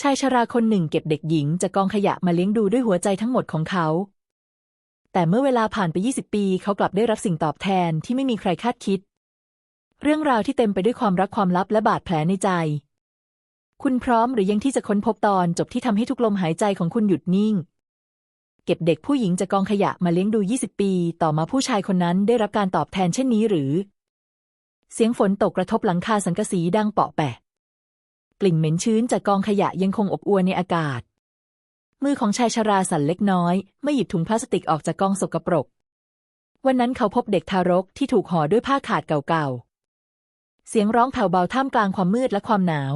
ชายชราคนหนึ่งเก็บเด็กหญิงจากกองขยะมาเลี้ยงดูด้วยหัวใจทั้งหมดของเขา แต่เมื่อเวลาผ่านไป 20 ปี เขากลับได้รับสิ่งตอบแทนที่ไม่มีใครคาดคิด เรื่องราวที่เต็มไปด้วยความรักความลับและบาดแผลในใจ คุณพร้อมหรือยังที่จะค้นพบตอนจบที่ทำให้ทุกลมหายใจของคุณหยุดนิ่ง เก็บเด็กผู้หญิงจากกองขยะมาเลี้ยงดู 20 ปี ต่อมาผู้ชายคนนั้นได้รับการตอบแทนเช่นนี้หรือ เสียงฝนตกกระทบหลังคาสังกะสีดังเปาะแปะ กลิ่นเหม็นชื้นจากกองขยะยังคงอบอวนในอากาศ มือของชายชราสั่นเล็กน้อยเมื่อหยิบถุงพลาสติกออกจากกองสกปรก วันนั้นเขาพบเด็กทารกที่ถูกห่อด้วยผ้าขาดเก่าๆ เสียงร้องแผ่วเบาท่ามกลางความมืดและความหนาว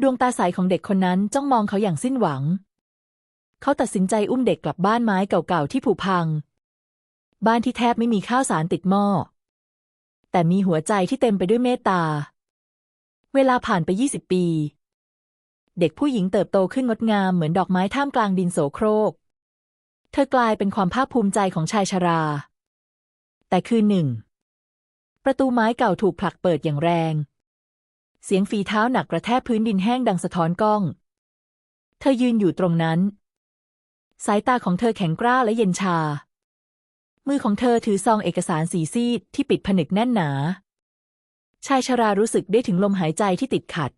ดวงตาใสของเด็กคนนั้นจ้องมองเขาอย่างสิ้นหวัง เขาตัดสินใจอุ้มเด็กกลับบ้านไม้เก่าๆที่ผุพัง บ้านที่แทบไม่มีข้าวสารติดหม้อแต่มีหัวใจที่เต็มไปด้วยเมตตา เวลาผ่านไป 20 ปี เด็กผู้หญิงเติบโตขึ้นงดงามเหมือนดอกไม้ท่ามกลางดินโสโครก เธอกลายเป็นความภาคภูมิใจของชายชรา แต่คืนหนึ่ง ประตูไม้เก่าถูกผลักเปิดอย่างแรง เสียงฝีเท้าหนักกระแทกพื้นดินแห้งดังสะท้อนกล้อง เธอยืนอยู่ตรงนั้น สายตาของเธอแข็งกร้าและเย็นชา มือของเธอถือซองเอกสารสีซีดที่ปิดผนึกแน่นหนา ชายชรารู้สึกได้ถึงลมหายใจที่ติดขัด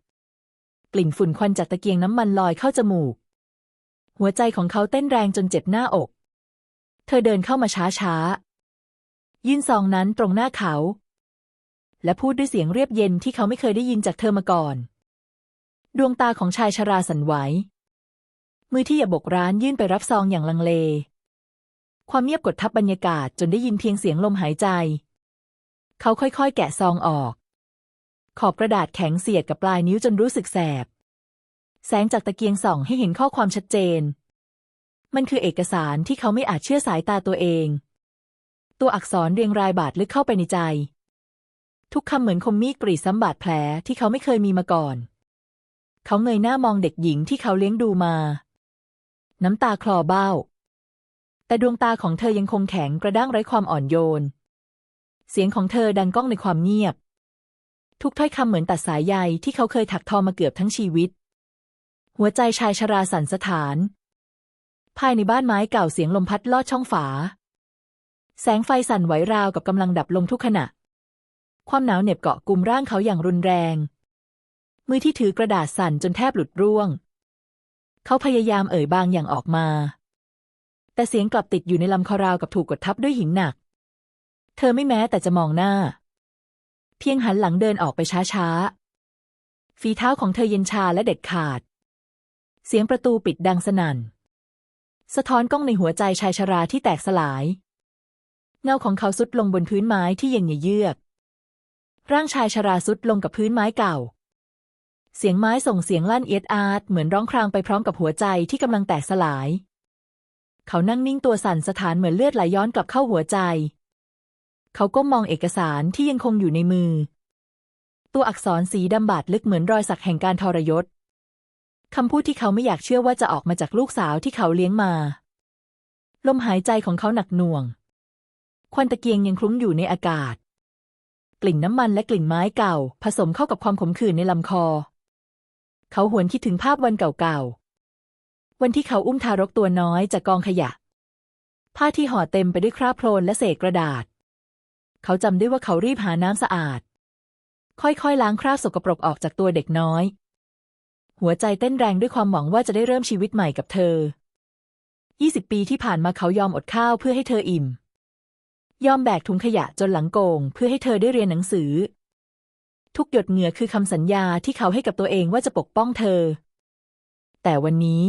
กลิ่นฝุ่นควันจากตะเกียงน้ำมันลอยเข้าจมูก หัวใจของเขาเต้นแรงจนเจ็บหน้าอก เธอเดินเข้ามาช้าๆ ยื่นซองนั้นตรงหน้าเขา และพูดด้วยเสียงเรียบเย็นที่เขาไม่เคยได้ยินจากเธอมาก่อน ดวงตาของชายชราสั่นไหว มือที่อย่าบกร้านยื่นไปรับซองอย่างลังเล ความเงียบกดทับบรรยากาศจนได้ยินเพียงเสียงลมหายใจ เขาค่อยๆ แกะซองออก ขอบกระดาษแข็งเสียดกับปลายนิ้วจนรู้สึกแสบ แสงจากตะเกียงส่องให้เห็นข้อความชัดเจน มันคือเอกสารที่เขาไม่อาจเชื่อสายตาตัวเอง ตัวอักษรเรียงรายบาดลึกเข้าไปในใจ ทุกคำเหมือนคมมีดกรีดซ้ำบาดแผลที่เขาไม่เคยมีมาก่อน เขาเงยหน้ามองเด็กหญิงที่เขาเลี้ยงดูมา น้ำตาคลอเบ้า แต่ดวงตาของเธอยังคงแข็งกระด้างไร้ความอ่อนโยน เสียงของเธอดังก้องในความเงียบ ทุกถ้อยคำเหมือนตัดสายใยที่เขาเคยถักทอมาเกือบทั้งชีวิต หัวใจชายชราสั่นสะท้าน ภายในบ้านไม้เก่าเสียงลมพัดลอดช่องฝา แสงไฟสั่นไหวราวกับกำลังดับลงทุกขณะ ความหนาวเหน็บเกาะกลุ่มร่างเขาอย่างรุนแรง มือที่ถือกระดาษสั่นจนแทบหลุดร่วง เขาพยายามเอ่ยบางอย่างออกมา แต่เสียงกลับติดอยู่ในลำคอราวกับถูกกดทับด้วยหินหนัก เธอไม่แม้แต่จะมองหน้า เพียงหันหลังเดินออกไปช้าๆ ฝีเท้าของเธอเย็นชาและเด็ดขาด เสียงประตูปิดดังสนั่น สะท้อนกล้องในหัวใจชายชราที่แตกสลาย เงาของเขาสุดลงบนพื้นไม้ที่เย็นเยือก ร่างชายชราสุดลงกับพื้นไม้เก่า เสียงไม้ส่งเสียงลั่นเอียดอาร์ตเหมือนร้องครางไปพร้อมกับหัวใจที่กำลังแตกสลาย เขานั่งนิ่งตัวสั่นสถานเหมือนเลือดไหลย้อนกลับเข้าหัวใจ เขาก้มมองเอกสารที่ยังคงอยู่ในมือ ตัวอักษรสีดำบาดลึกเหมือนรอยสักแห่งการทรยศคำพูดที่เขาไม่อยากเชื่อว่าจะออกมาจากลูกสาวที่เขาเลี้ยงมา ลมหายใจของเขาหนักหน่วง ควันตะเกียงยังคลุ้งอยู่ในอากาศ กลิ่นน้ำมันและกลิ่นไม้เก่า ผสมเข้ากับความขมขื่นในลำคอ เขาหวนคิดถึงภาพวันเก่าๆ วันที่เขาอุ้มทารกตัวน้อยจากกองขยะ ผ้าที่ห่อเต็มไปด้วยคราบโคลนและเศษกระดาษ เขาจำได้ว่าเขารีบหาน้ำสะอาด ค่อยๆ ล้างคราบสกปรกออกจากตัวเด็กน้อย หัวใจเต้นแรงด้วยความหวังว่าจะได้เริ่มชีวิตใหม่กับเธอ 20 ปีที่ผ่านมาเขายอมอดข้าวเพื่อให้เธออิ่ม ยอมแบกถุงขยะจนหลังโกง เพื่อให้เธอได้เรียนหนังสือ ทุกหยดเหงื่อคือคำสัญญาที่เขาให้กับตัวเองว่าจะปกป้องเธอ แต่วันนี้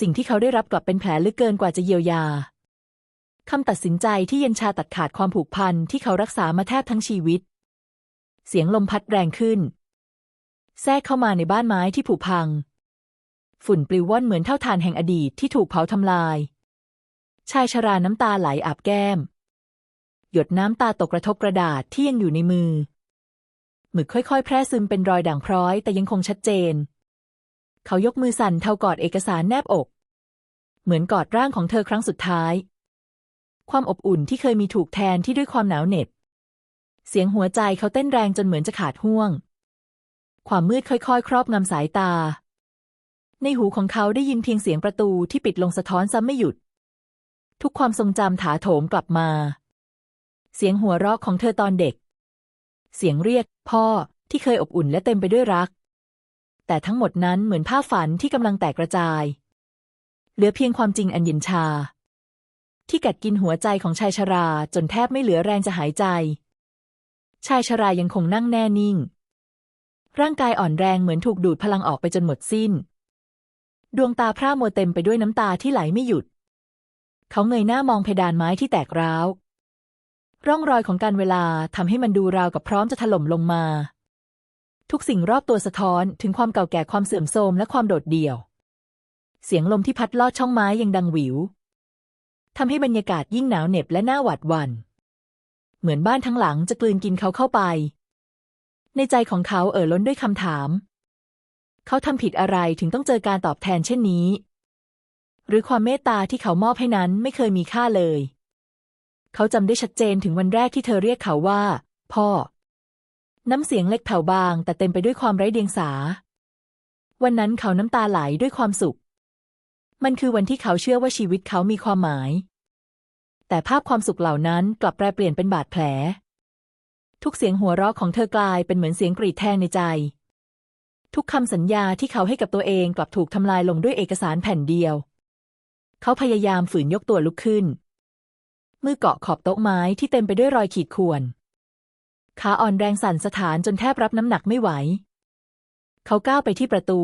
สิ่งที่เขาได้รับกลับเป็นแผลลึกเกินกว่าจะเยียวยา คำตัดสินใจที่เย็นชาตัดขาดความผูกพันที่เขารักษามาแทบทั้งชีวิต เสียงลมพัดแรงขึ้น แทรกเข้ามาในบ้านไม้ที่ผุพัง ฝุ่นปลิวว่อนเหมือนเท่าฐานแห่งอดีตที่ถูกเผาทำลาย ชายชราน้ำตาไหลอาบแก้ม หยดน้ำตาตกกระทบกระดาษที่ยังอยู่ในมือ หมึกค่อยๆ แพร่ซึมเป็นรอยด่างพร้อย แต่ยังคงชัดเจน เขายกมือสั่นเท่ากอดเอกสารแนบอก เหมือนกอดร่างของเธอครั้งสุดท้าย ความอบอุ่นที่เคยมีถูกแทนที่ด้วยความหนาวเหน็บ เสียงหัวใจเขาเต้นแรงจนเหมือนจะขาดห่วง ความมืดค่อยๆ ครอบงำสายตา ในหูของเขาได้ยินเพียงเสียงประตูที่ปิดลงสะท้อนซ้ำไม่หยุด ทุกความทรงจำถาโถมกลับมา เสียงหัวเราะของเธอตอนเด็ก เสียงเรียก พ่อที่เคยอบอุ่นและเต็มไปด้วยรัก แต่ทั้งหมดนั้นเหมือนภาพฝันที่กำลังแตกกระจาย เหลือเพียงความจริงอันเย็นชา ที่กัดกินหัวใจของชายชราจนแทบไม่เหลือแรงจะหายใจ ชายชรายังคงนั่งแน่นิ่ง ร่างกายอ่อนแรงเหมือนถูกดูดพลังออกไปจนหมดสิ้น ดวงตาพร่ามัวเต็มไปด้วยน้ำตาที่ไหลไม่หยุด เขาเงยหน้ามองเพดานไม้ที่แตกร้าว ร่องรอยของการเวลาทำให้มันดูราวกับพร้อมจะถล่มลงมา ทุกสิ่งรอบตัวสะท้อนถึงความเก่าแก่ความเสื่อมโทรมและความโดดเดี่ยว เสียงลมที่พัดลอดช่องไม้ยังดังหวิว ทำให้บรรยากาศยิ่งหนาวเหน็บและน่าหวาดหวัน่น เหมือนบ้านทั้งหลังจะกลืนกินเขาเข้าไป ในใจของเขาเอ่อล้นด้วยคำถาม เขาทำผิดอะไรถึงต้องเจอการตอบแทนเช่นนี้ หรือความเมตตาที่เขามอบให้นั้นไม่เคยมีค่าเลย เขาจำได้ชัดเจนถึงวันแรกที่เธอเรียกเขาว่า พ่อ น้ำเสียงเล็กแผ่วบาง แต่เต็มไปด้วยความไร้เดียงสา วันนั้นเขาน้ำตาไหลด้วยความสุข มันคือวันที่เขาเชื่อว่าชีวิตเขามีความหมาย แต่ภาพความสุขเหล่านั้นกลับแปรเปลี่ยนเป็นบาดแผล ทุกเสียงหัวเราะของเธอกลายเป็นเหมือนเสียงกรีดแทงในใจ ทุกคำสัญญาที่เขาให้กับตัวเองกลับถูกทำลายลงด้วยเอกสารแผ่นเดียว เขาพยายามฝืนยกตัวลุกขึ้น มือเกาะขอบโต๊ะไม้ที่เต็มไปด้วยรอยขีดข่วนขาอ่อนแรงสั่นสะท้านจนแทบรับน้ำหนักไม่ไหว เขาก้าวไปที่ประตู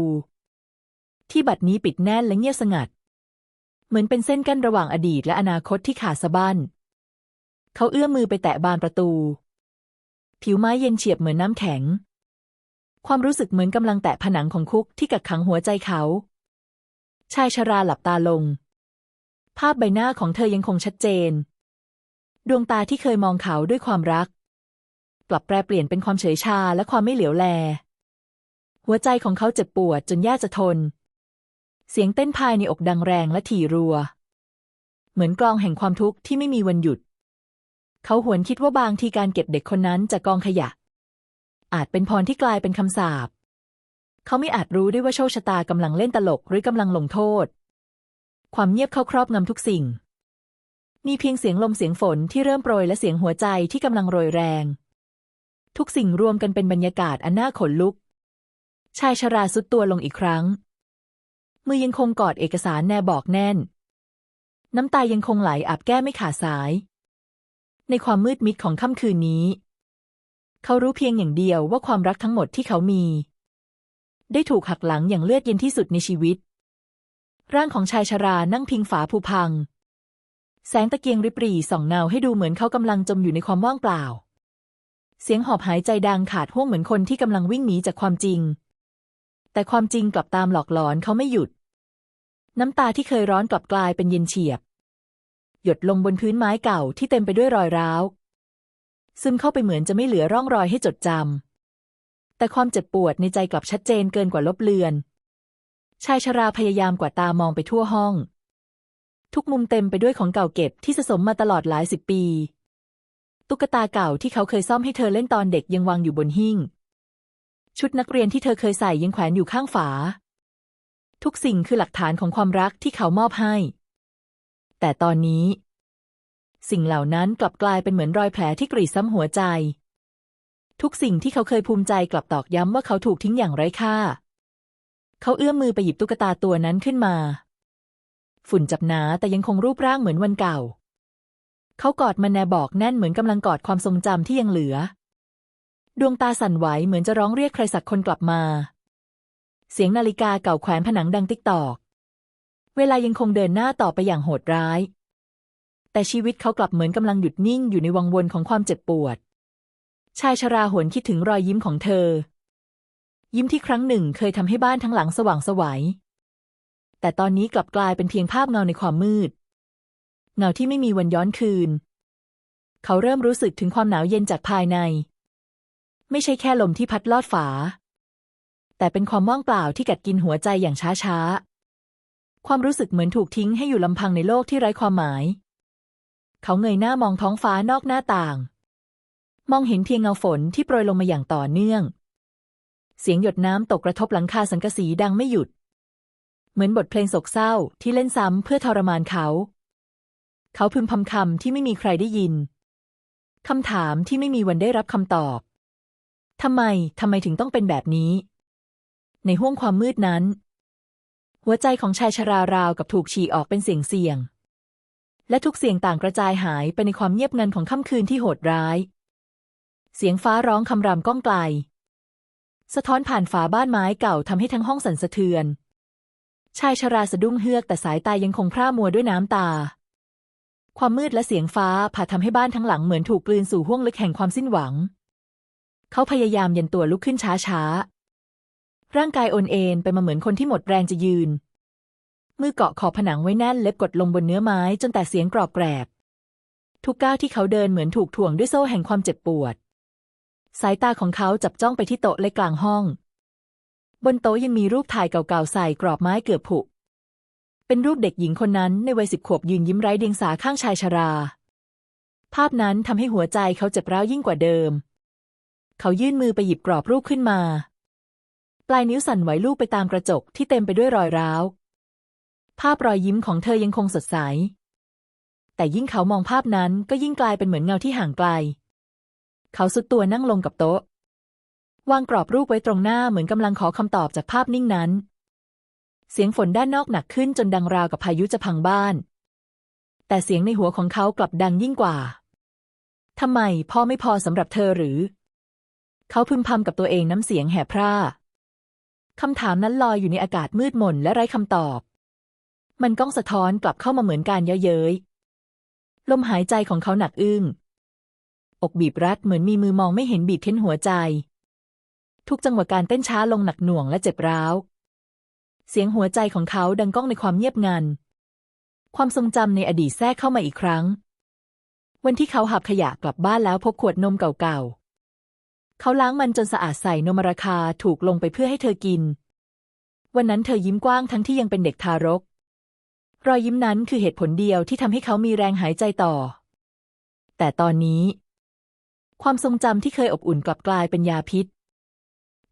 ที่บัดนี้ปิดแน่นและเงียบสงัด เหมือนเป็นเส้นกั้นระหว่างอดีตและอนาคตที่ขาดสะบั้น เขาเอื้อมมือไปแตะบานประตู ผิวไม้เย็นเฉียบเหมือนน้ำแข็ง ความรู้สึกเหมือนกำลังแตะผนังของคุกที่กักขังหัวใจเขา ชายชราหลับตาลง ภาพใบหน้าของเธอยังคงชัดเจน ดวงตาที่เคยมองเขาด้วยความรัก กลับแปรเปลี่ยนเป็นความเฉยชาและความไม่เหลียวแล หัวใจของเขาเจ็บปวดจนแย่จะทน เสียงเต้นภายในอกดังแรงและถี่รัว เหมือนกลองแห่งความทุกข์ที่ไม่มีวันหยุด เขาหวนคิดว่าบางทีการเก็บเด็กคนนั้นจากกองขยะ อาจเป็นพรที่กลายเป็นคำสาปเขาไม่อาจรู้ได้ว่าโชคชะตากำลังเล่นตลกหรือกำลังลงโทษ ความเงียบเข้าครอบงำทุกสิ่ง มีเพียงเสียงลมเสียงฝนที่เริ่มโปรยและเสียงหัวใจที่กำลังโรยแรง ทุกสิ่งรวมกันเป็นบรรยากาศอันน่าขนลุก ชายชราสุดตัวลงอีกครั้ง มือยังคงกอดเอกสารแนบบอกแน่น น้ำตายังคงไหลอาบแก้ไม่ขาดสาย ในความมืดมิดของค่ำคืนนี้ เขารู้เพียงอย่างเดียวว่าความรักทั้งหมดที่เขามี ได้ถูกหักหลังอย่างเลือดเย็นที่สุดในชีวิต ร่างของชายชรานั่งพิงฝาผุพัง แสงตะเกียงริบหรี่ส่องเงาให้ดูเหมือนเขากำลังจมอยู่ในความว่างเปล่า เสียงหอบหายใจดังขาดห่วงเหมือนคนที่กำลังวิ่งหนีจากความจริงแต่ความจริงกลับตามหลอกหลอนเขาไม่หยุด น้ำตาที่เคยร้อนกลับกลายเป็นเย็นเฉียบ หยดลงบนพื้นไม้เก่าที่เต็มไปด้วยรอยร้าว ซึมเข้าไปเหมือนจะไม่เหลือร่องรอยให้จดจำ แต่ความเจ็บปวดในใจกลับชัดเจนเกินกว่าลบเลือน ชายชราพยายามกว่าตามองไปทั่วห้อง ทุกมุมเต็มไปด้วยของเก่าเก็บที่สะสมมาตลอดหลายสิบปี ตุ๊กตาเก่าที่เขาเคยซ่อมให้เธอเล่นตอนเด็กยังวางอยู่บนหิ้งชุดนักเรียนที่เธอเคยใส่ยังแขวนอยู่ข้างฝา ทุกสิ่งคือหลักฐานของความรักที่เขามอบให้ แต่ตอนนี้ สิ่งเหล่านั้นกลับกลายเป็นเหมือนรอยแผลที่กรีดซ้ำหัวใจ ทุกสิ่งที่เขาเคยภูมิใจกลับตอกย้ำว่าเขาถูกทิ้งอย่างไร้ค่า เขาเอื้อมมือไปหยิบตุ๊กตาตัวนั้นขึ้นมา ฝุ่นจับหนาแต่ยังคงรูปร่างเหมือนวันเก่า เขากอดมันแนบอกแน่นเหมือนกำลังกอดความทรงจำที่ยังเหลือ ดวงตาสั่นไหวเหมือนจะร้องเรียกใครสักคนกลับมา เสียงนาฬิกาเก่าแขวนผนังดังติ๊กตอก เวลายังคงเดินหน้าต่อไปอย่างโหดร้าย แต่ชีวิตเขากลับเหมือนกำลังหยุดนิ่งอยู่ในวังวนของความเจ็บปวด ชายชราหวนคิดถึงรอยยิ้มของเธอ ยิ้มที่ครั้งหนึ่งเคยทำให้บ้านทั้งหลังสว่างสวัย แต่ตอนนี้กลับกลายเป็นเพียงภาพเงาในความมืด เงาที่ไม่มีวันย้อนคืน เขาเริ่มรู้สึกถึงความหนาวเย็นจากภายใน ไม่ใช่แค่ลมที่พัดลอดฝา แต่เป็นความว่างเปล่าที่กัดกินหัวใจอย่างช้าๆ ความรู้สึกเหมือนถูกทิ้งให้อยู่ลำพังในโลกที่ไร้ความหมาย เขาเงยหน้ามองท้องฟ้านอกหน้าต่าง มองเห็นเพียงเงาฝนที่โปรยลงมาอย่างต่อเนื่อง เสียงหยดน้ำตกกระทบหลังคาสังกะสีดังไม่หยุด เหมือนบทเพลงโศกเศร้าที่เล่นซ้ำเพื่อทรมานเขา เขาพึมพำคำที่ไม่มีใครได้ยินคำถามที่ไม่มีวันได้รับคำตอบทำไม ทำไมถึงต้องเป็นแบบนี้ ในห้วงความมืดนั้น หัวใจของชายชราราวกับถูกฉีกออกเป็นเสียงเสียง และทุกเสียงต่างกระจายหายไปในความเงียบงันของค่ำคืนที่โหดร้าย เสียงฟ้าร้องคำรามก้องไกล สะท้อนผ่านฝาบ้านไม้เก่าทำให้ทั้งห้องสั่นสะเทือน ชายชราสะดุ้งเฮือกแต่สายตายังคงพร่ามัวด้วยน้ำตา ความมืดและเสียงฟ้าผ่าทำให้บ้านทั้งหลังเหมือนถูกกลืนสู่ห้วงลึกแห่งความสิ้นหวังเขาพยายามยันตัวลุกขึ้นช้าๆ ร่างกายโอนเอ็นไปมาเหมือนคนที่หมดแรงจะยืน มือเกาะขอบผนังไว้แน่นเล็บกดลงบนเนื้อไม้จนแต่เสียงกรอบแกรบ ทุกก้าวที่เขาเดินเหมือนถูกถ่วงด้วยโซ่แห่งความเจ็บปวด สายตาของเขาจับจ้องไปที่โต๊ะเล็กกลางห้อง บนโต๊ะยังมีรูปถ่ายเก่าๆใส่กรอบไม้เกือบผุเป็นรูปเด็กหญิงคนนั้นในวัยสิบขวบยืนยิ้มไร้เดียงสาข้างชายชรา ภาพนั้นทำให้หัวใจเขาเจ็บร้าวยิ่งกว่าเดิม เขายื่นมือไปหยิบกรอบรูปขึ้นมา ปลายนิ้วสั่นไหวลูบไปตามกระจกที่เต็มไปด้วยรอยร้าว ภาพรอยยิ้มของเธอยังคงสดใส แต่ยิ่งเขามองภาพนั้นก็ยิ่งกลายเป็นเหมือนเงาที่ห่างไกล เขาสุดตัวนั่งลงกับโต๊ะ วางกรอบรูปไว้ตรงหน้าเหมือนกำลังขอคำตอบจากภาพนิ่งนั้น เสียงฝนด้านนอกหนักขึ้นจนดังราวกับพายุจะพังบ้าน แต่เสียงในหัวของเขากลับดังยิ่งกว่าทำไมพ่อไม่พอสำหรับเธอหรือ เขาพึมพำกับตัวเองน้ำเสียงแหบพร่า คำถามนั้นลอยอยู่ในอากาศมืดมนและไร้คำตอบ มันก้องสะท้อนกลับเข้ามาเหมือนการเย้ยเย้ยลมหายใจของเขาหนักอึ้ง อกบีบรัดเหมือนมีมือมองไม่เห็นบีบเค้นหัวใจ ทุกจังหวะการเต้นช้าลงหนักหน่วงและเจ็บร้าว เสียงหัวใจของเขาดังก้องในความเงียบงัน ความทรงจำในอดีตแทรกเข้ามาอีกครั้ง วันที่เขาหับขยะกลับบ้านแล้วพบขวดนมเก่าๆ เขาล้างมันจนสะอาดใส่นมราคาถูกลงไปเพื่อให้เธอกิน วันนั้นเธอยิ้มกว้างทั้งที่ยังเป็นเด็กทารก รอยยิ้มนั้นคือเหตุผลเดียวที่ทำให้เขามีแรงหายใจต่อ แต่ตอนนี้ ความทรงจำที่เคยอบอุ่นกลับกลายเป็นยาพิษ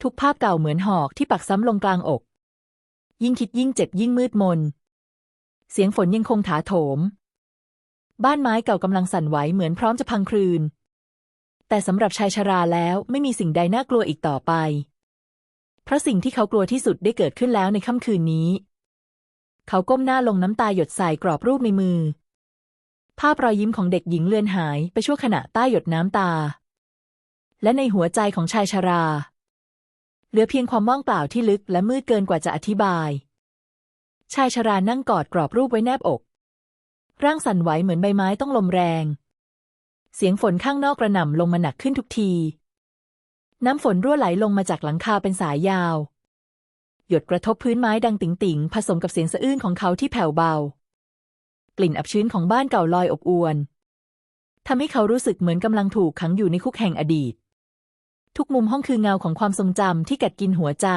ทุกภาพเก่าเหมือนหอกที่ปักซ้ำลงกลางอก ยิ่งคิดยิ่งเจ็บยิ่งมืดมน เสียงฝนยังคงถาโถม บ้านไม้เก่ากำลังสั่นไหวเหมือนพร้อมจะพังคลืน แต่สำหรับชายชราแล้วไม่มีสิ่งใดน่ากลัวอีกต่อไป เพราะสิ่งที่เขากลัวที่สุดได้เกิดขึ้นแล้วในค่ำคืนนี้ เขาก้มหน้าลงน้ำตาหยดใส่กรอบรูปในมือ ภาพรอยยิ้มของเด็กหญิงเลือนหายไปชั่วขณะใต้หยดน้ำตา และในหัวใจของชายชรา เหลือเพียงความว่างเปล่าที่ลึกและมืดเกินกว่าจะอธิบาย ชายชรานั่งกอดกรอบรูปไว้แนบอก ร่างสั่นไหวเหมือนใบไม้ต้องลมแรง เสียงฝนข้างนอกกระหน่ำลงมาหนักขึ้นทุกที น้ำฝนรั่วไหลลงมาจากหลังคาเป็นสายยาว หยดกระทบพื้นไม้ดังติ๋งๆ ผสมกับเสียงสะอื้นของเขาที่แผ่วเบา กลิ่นอับชื้นของบ้านเก่าลอยอบอวนทำให้เขารู้สึกเหมือนกำลังถูกขังอยู่ในคุกแห่งอดีต ทุกมุมห้องคือเงาของความทรงจำที่กัดกินหัวใจ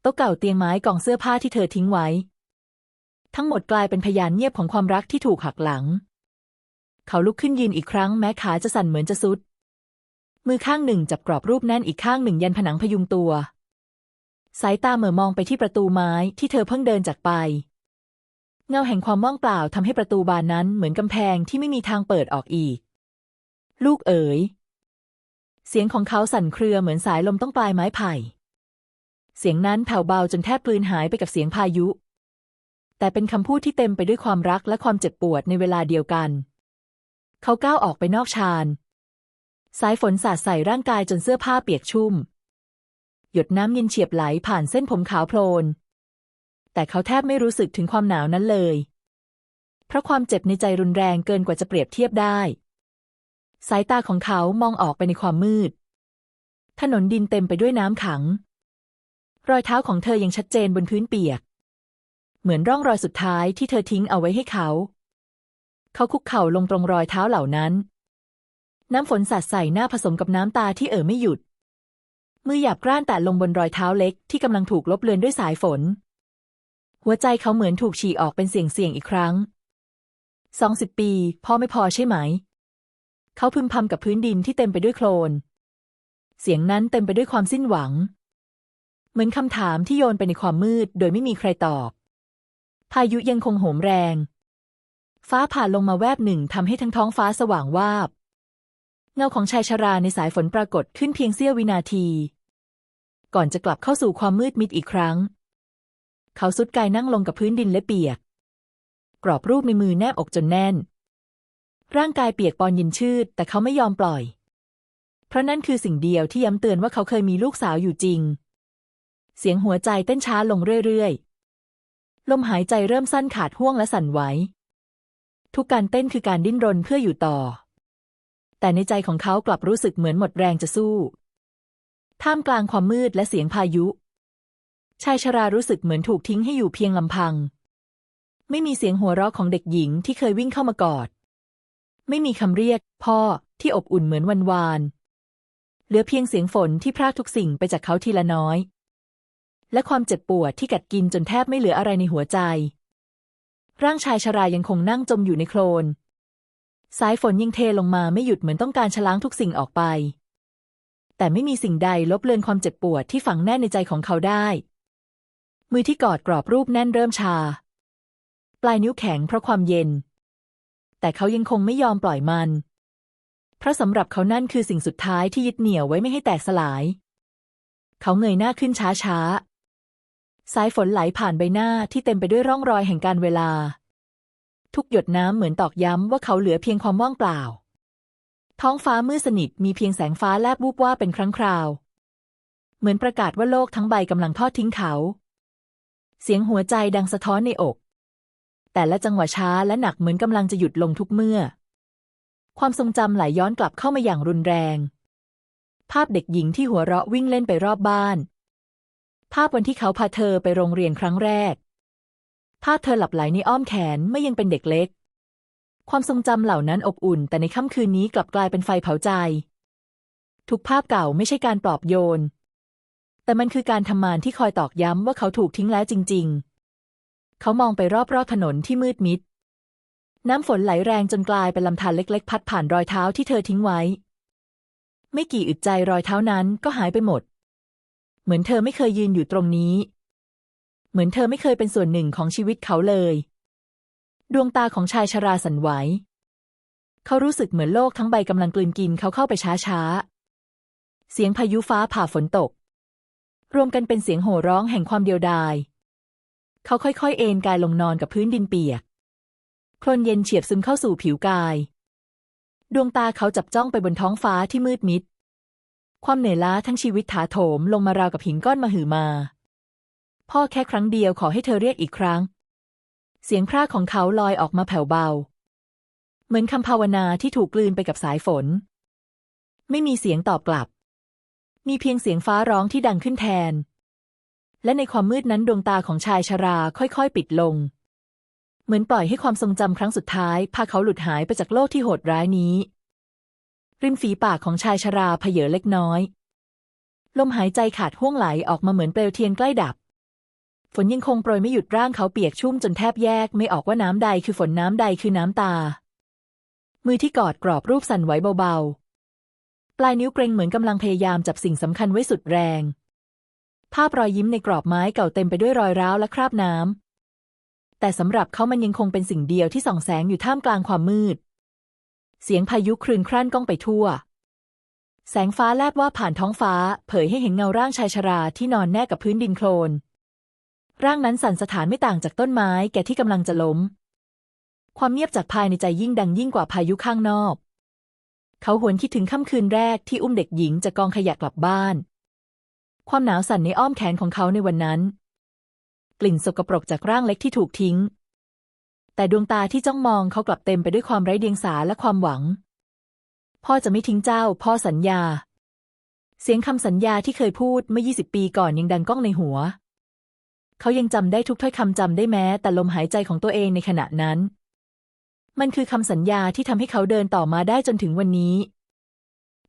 โต๊ะเก่าเตียงไม้กล่องเสื้อผ้าที่เธอทิ้งไว้ ทั้งหมดกลายเป็นพยานเงียบของความรักที่ถูกหักหลัง เขาลุกขึ้นยืนอีกครั้งแม้ขาจะสั่นเหมือนจะสุด มือข้างหนึ่งจับกรอบรูปแน่นอีกข้างหนึ่งยันผนังพยุงตัว สายตาเหม่อมองไปที่ประตูไม้ที่เธอเพิ่งเดินจากไป เงาแห่งความว่างเปล่าทำให้ประตูบานนั้นเหมือนกำแพงที่ไม่มีทางเปิดออกอีก ลูกเอ๋ย เสียงของเขาสั่นเครือเหมือนสายลมต้องปลายไม้ไผ่ เสียงนั้นแผ่วเบาจนแทบกลืนหายไปกับเสียงพายุ แต่เป็นคำพูดที่เต็มไปด้วยความรักและความเจ็บปวดในเวลาเดียวกัน เขาก้าวออกไปนอกชาน สายฝนสาดใส่ร่างกายจนเสื้อผ้าเปียกชุ่ม หยดน้ำเย็นเฉียบไหลผ่านเส้นผมขาวโพลน แต่เขาแทบไม่รู้สึกถึงความหนาวนั้นเลย เพราะความเจ็บในใจรุนแรงเกินกว่าจะเปรียบเทียบได้ สายตาของเขามองออกไปในความมืด ถนนดินเต็มไปด้วยน้ำขัง รอยเท้าของเธอยังชัดเจนบนพื้นเปียก เหมือนร่องรอยสุดท้ายที่เธอทิ้งเอาไว้ให้เขา เขาคุกเข่าลงตรงรอยเท้าเหล่านั้น น้ำฝนสาดใส่หน้าผสมกับน้ำตาที่เอ่อไม่หยุด มือหยาบกร้านแตะลงบนรอยเท้าเล็กที่กำลังถูกลบเลือนด้วยสายฝน หัวใจเขาเหมือนถูกฉีกออกเป็นเสียงเสียงอีกครั้งสองสิบปีพ่อไม่พอใช่ไหม เขาพึมพำกับพื้นดินที่เต็มไปด้วยโคลน เสียงนั้นเต็มไปด้วยความสิ้นหวัง เหมือนคำถามที่โยนไปในความมืด โดยไม่มีใครตอบ พายุยังคงโหมแรง ฟ้าผ่าลงมาแวบหนึ่งทำให้ทั้งท้องฟ้าสว่างวาบ เงาของชายชราในสายฝนปรากฏขึ้นเพียงเสี้ยววินาที ก่อนจะกลับเข้าสู่ความมืดมิดอีกครั้ง เขาสุดกายนั่งลงกับพื้นดินและเปียก กรอบรูปในมือแนบอกจนแน่น ร่างกายเปียกปอนเยินชืด แต่เขาไม่ยอมปล่อย เพราะนั่นคือสิ่งเดียวที่ย้ำเตือนว่าเขาเคยมีลูกสาวอยู่จริง เสียงหัวใจเต้นช้าลงเรื่อยๆลมหายใจเริ่มสั้นขาดห่วงและสั่นไหว ทุกการเต้นคือการดิ้นรนเพื่ออยู่ต่อ แต่ในใจของเขากลับรู้สึกเหมือนหมดแรงจะสู้ ท่ามกลางความมืดและเสียงพายุ ชายชรารู้สึกเหมือนถูกทิ้งให้อยู่เพียงลำพัง ไม่มีเสียงหัวเราะของเด็กหญิงที่เคยวิ่งเข้ามากอด ไม่มีคำเรียก พ่อที่อบอุ่นเหมือนวันวานเหลือเพียงเสียงฝนที่พรากทุกสิ่งไปจากเขาทีละน้อย และความเจ็บปวดที่กัดกินจนแทบไม่เหลืออะไรในหัวใจ ร่างชายชรายังคงนั่งจมอยู่ในโคลน สายฝนยิงเทลงมาไม่หยุดเหมือนต้องการชะล้างทุกสิ่งออกไป แต่ไม่มีสิ่งใดลบเลือนความเจ็บปวดที่ฝังแน่นในใจของเขาได้ มือที่กอดกรอบรูปแน่นเริ่มชา ปลายนิ้วแข็งเพราะความเย็น แต่เขายังคงไม่ยอมปล่อยมัน เพราะสำหรับเขานั่นคือสิ่งสุดท้ายที่ยึดเหนี่ยวไว้ไม่ให้แตกสลาย เขาเงยหน้าขึ้นช้าๆ สายฝนไหลผ่านใบหน้าที่เต็มไปด้วยร่องรอยแห่งการเวลา ทุกหยดน้ำเหมือนตอกย้ำว่าเขาเหลือเพียงความว่างเปล่า ท้องฟ้ามืดสนิทมีเพียงแสงฟ้าแลบวูบว่าเป็นครั้งคราว เหมือนประกาศว่าโลกทั้งใบกำลังทอดทิ้งเขา เสียงหัวใจดังสะท้อนในอก แต่ละจังหวะช้าและหนักเหมือนกำลังจะหยุดลงทุกเมื่อ ความทรงจำไหลย้อนกลับเข้ามาอย่างรุนแรง ภาพเด็กหญิงที่หัวเราะวิ่งเล่นไปรอบบ้าน ภาพวันที่เขาพาเธอไปโรงเรียนครั้งแรก ภาพเธอหลับไหลในอ้อมแขนเมื่อยังเป็นเด็กเล็ก ความทรงจำเหล่านั้นอบอุ่น แต่ในค่ำคืนนี้กลับกลายเป็นไฟเผาใจ ทุกภาพเก่าไม่ใช่การปลอบโยน แต่มันคือการทำมานที่คอยตอกย้ำว่าเขาถูกทิ้งแล้วจริง ๆ เขามองไปรอบๆถนนที่มืดมิด น้ำฝนไหลแรงจนกลายเป็นลำธารเล็ก ๆ พัดผ่านรอยเท้าที่เธอทิ้งไว้ ไม่กี่อึดใจรอยเท้านั้นก็หายไปหมด เหมือนเธอไม่เคยยืนอยู่ตรงนี้ เหมือนเธอไม่เคยเป็นส่วนหนึ่งของชีวิตเขาเลย ดวงตาของชายชราสั่นไหว เขารู้สึกเหมือนโลกทั้งใบกำลังกลืนกินเขาเข้าไปช้าๆ เสียงพายุฟ้าผ่าฝนตก รวมกันเป็นเสียงโห่ร้องแห่งความเดียวดาย เขาค่อยๆ เอนกายลงนอนกับพื้นดินเปียกโคลนเย็นเฉียบซึมเข้าสู่ผิวกาย ดวงตาเขาจับจ้องไปบนท้องฟ้าที่มืดมิด ความเหนื่อยล้าทั้งชีวิตถาโถมลงมาราวกับหินก้อนมาหือมา พ่อแค่ครั้งเดียวขอให้เธอเรียกอีกครั้ง เสียงพร่าของเขาลอยออกมาแผ่วเบา เหมือนคำภาวนาที่ถูกกลืนไปกับสายฝน ไม่มีเสียงตอบกลับ มีเพียงเสียงฟ้าร้องที่ดังขึ้นแทน และในความมืดนั้นดวงตาของชายชราค่อยๆ ปิดลง เหมือนปล่อยให้ความทรงจำครั้งสุดท้าย พาเขาหลุดหายไปจากโลกที่โหดร้ายนี้ ริมฝีปากของชายชราเพเยอเล็กน้อย ลมหายใจขาดห่วงไหลออกมาเหมือนเปลวเทียนใกล้ดับ ฝนยังคงโปรยไม่หยุดร่างเขาเปียกชุ่มจนแทบแยกไม่ออกว่าน้ำใดคือฝนน้ำใดคือน้ำตา มือที่กอดกรอบรูปสั่นไหวเบาๆ ปลายนิ้วเกรงเหมือนกำลังพยายามจับสิ่งสำคัญไว้สุดแรง ภาพรอยยิ้มในกรอบไม้เก่าเต็มไปด้วยรอยร้าวและคราบน้ำแต่สำหรับเขามันยังคงเป็นสิ่งเดียวที่ส่องแสงอยู่ท่ามกลางความมืด เสียงพายุครืนครั่นก้องไปทั่ว แสงฟ้าแลบว่าผ่านท้องฟ้า เผยให้เห็นเงาร่างชายชราที่นอนแนบกับพื้นดินโคลน ร่างนั้นสั่นสะท้านไม่ต่างจากต้นไม้แก่ที่กำลังจะล้ม ความเงียบจากภายในใจยิ่งดังยิ่งกว่าพายุข้างนอก เขาหวนคิดถึงค่ำคืนแรกที่อุ้มเด็กหญิงจากกองขยะกลับบ้าน ความหนาวสั่นในอ้อมแขนของเขาในวันนั้น กลิ่นสกปรกจากร่างเล็กที่ถูกทิ้ง แต่ดวงตาที่จ้องมองเขากลับเต็มไปด้วยความไร้เดียงสาและความหวัง พ่อจะไม่ทิ้งเจ้า พ่อสัญญา เสียงคำสัญญาที่เคยพูดเมื่อ 20 ปีก่อนยังดังก้องในหัว เขายังจำได้ทุกถ้อยคำจำได้แม้ แต่ลมหายใจของตัวเองในขณะนั้น มันคือคำสัญญาที่ทำให้เขาเดินต่อมาได้จนถึงวันนี้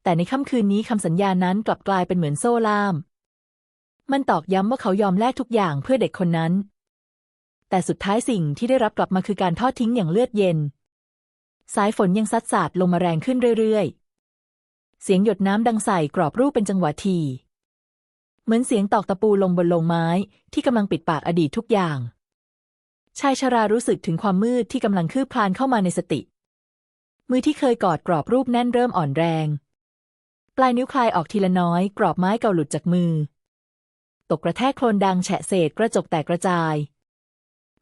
แต่ในค่ำคืนนี้คำสัญญานั้นกลับกลายเป็นเหมือนโซ่ล่าม มันตอกย้ำว่าเขายอมแลกทุกอย่างเพื่อเด็กคนนั้น แต่สุดท้ายสิ่งที่ได้รับกลับมาคือการทอดทิ้งอย่างเลือดเย็น สายฝนยังซัดสาดลงมาแรงขึ้นเรื่อยๆ เสียงหยดน้ำดังใส่กรอบรูปเป็นจังหวะที เหมือนเสียงตอกตะปูลงบนโลงไม้ที่กำลังปิดปากอดีตทุกอย่าง ชายชรารู้สึกถึงความมืดที่กำลังคืบคลานเข้ามาในสติ มือที่เคยกอดกรอบรูปแน่นเริ่มอ่อนแรง ปลายนิ้วคลายออกทีละน้อย กรอบไม้เก่าหลุดจากมือ ตกกระแทกโคลนดังแฉะเศษกระจกแตกกระจาย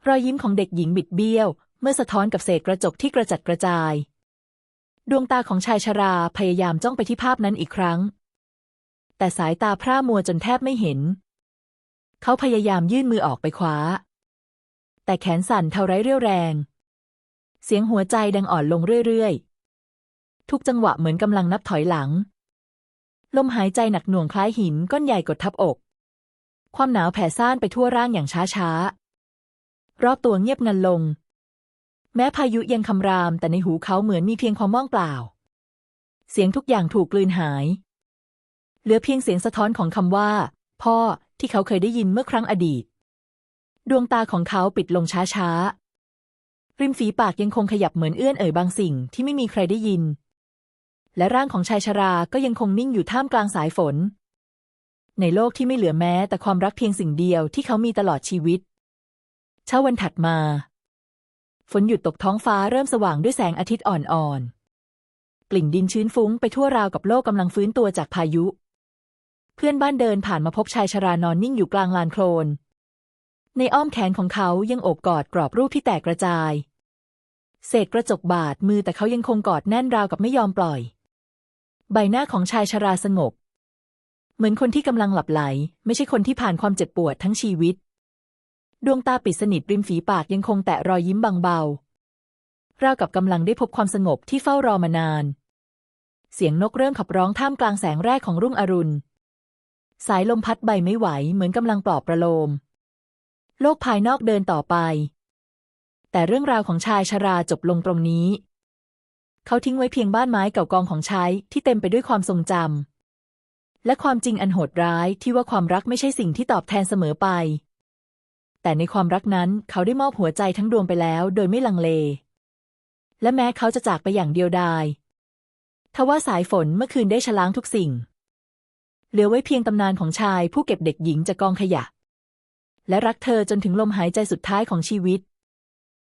รอยยิ้มของเด็กหญิงบิดเบี้ยว เมื่อสะท้อนกับเศษกระจกที่กระจัดกระจาย ดวงตาของชายชราพยายามจ้องไปที่ภาพนั้นอีกครั้ง แต่สายตาพร่ามัวจนแทบไม่เห็น เขาพยายามยื่นมือออกไปคว้า แต่แขนสั่นเท่าไรเรี่ยวแรง เสียงหัวใจดังอ่อนลงเรื่อยๆ ทุกจังหวะเหมือนกำลังนับถอยหลัง ลมหายใจหนักหน่วงคล้ายหินก้อนใหญ่กดทับอก ความหนาวแผ่ซ่านไปทั่วร่างอย่างช้าๆ รอบตัวเงียบงันลง แม้พายุยังคำรามแต่ในหูเขาเหมือนมีเพียงความว่างเปล่า เสียงทุกอย่างถูกกลืนหาย เหลือเพียงเสียงสะท้อนของคำว่า พ่อที่เขาเคยได้ยินเมื่อครั้งอดีต ดวงตาของเขาปิดลงช้าๆ ริมฝีปากยังคงขยับเหมือนเอื้อนเอ่ยบางสิ่งที่ไม่มีใครได้ยิน และร่างของชายชราก็ยังคงนิ่งอยู่ท่ามกลางสายฝน ในโลกที่ไม่เหลือแม้แต่ความรักเพียงสิ่งเดียวที่เขามีตลอดชีวิต เช้าวันถัดมา ฝนหยุดตกท้องฟ้าเริ่มสว่างด้วยแสงอาทิตย์อ่อนๆ กลิ่นดินชื้นฟุ้งไปทั่วราวกับโลกกำลังฟื้นตัวจากพายุ เพื่อนบ้านเดินผ่านมาพบชายชรานอนนิ่งอยู่กลางลานโคลน ในอ้อมแขนของเขายังโอบกอดกรอบรูปที่แตกกระจาย เศษกระจกบาดมือแต่เขายังคงกอดแน่นราวกับไม่ยอมปล่อย ใบหน้าของชายชราสงบ เหมือนคนที่กำลังหลับไหล ไม่ใช่คนที่ผ่านความเจ็บปวดทั้งชีวิต ดวงตาปิดสนิทริมฝีปากยังคงแตะรอยยิ้มบางเบาราวกับกำลังได้พบความสงบที่เฝ้ารอมานาน เสียงนกเริ่มขับร้องท่ามกลางแสงแรกของรุ่งอรุณ สายลมพัดใบไม่ไหวเหมือนกำลังปลอบประโลม โลกภายนอกเดินต่อไป แต่เรื่องราวของชายชราจบลงตรงนี้ เขาทิ้งไว้เพียงบ้านไม้เก่ากองของใช้ที่เต็มไปด้วยความทรงจำและความจริงอันโหดร้ายที่ว่าความรักไม่ใช่สิ่งที่ตอบแทนเสมอไป แต่ในความรักนั้นเขาได้มอบหัวใจทั้งดวงไปแล้ว โดยไม่ลังเล และแม้เขาจะจากไปอย่างเดียวดายทว่าสายฝนเมื่อคืนได้ฉล้างทุกสิ่ง เหลือไว้เพียงตำนานของชายผู้เก็บเด็กหญิงจากกองขยะ และรักเธอจนถึงลมหายใจสุดท้ายของชีวิต